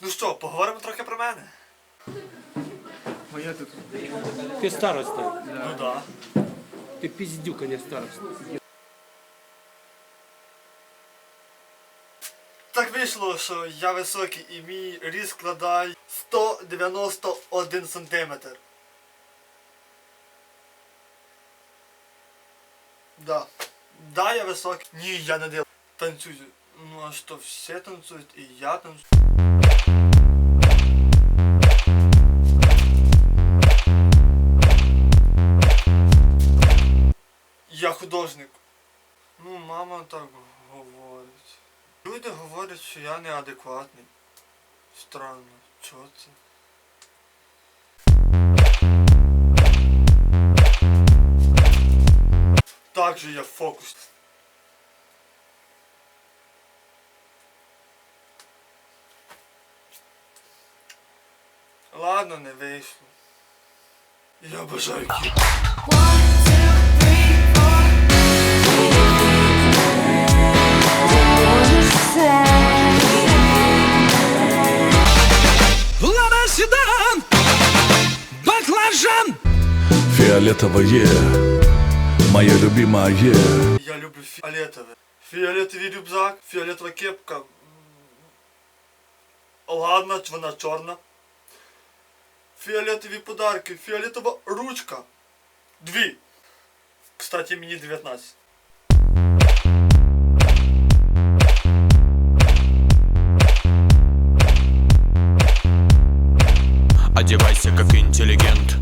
Ну що, поговоримо трохи про мене? Моя тут. Ти староста. Ну да. Ти піздюк, а не староста. Так вийшло, що я високий і мій ріст складає 191 сантиметр. Да. Да, я високий. Ні, я не див. Танцюю. Ну а що, всі танцюють і я танцюю. Я художник. Ну, мама так говорить. Люди говорять, що я неадекватний. Странно, чого це? Так же я фокус. Ладно, не вийшло. Я бажаю. Лада седан, баклажан. Фиолетовое, моя любимая. Я люблю фіолетове. Фіолетовий рюкзак, фіолетова кепка. Ладно, вона чорна. Фіолетові подарки, фіолетова ручка. Дві. Кстати, мені 19. Одевайся как интеллигент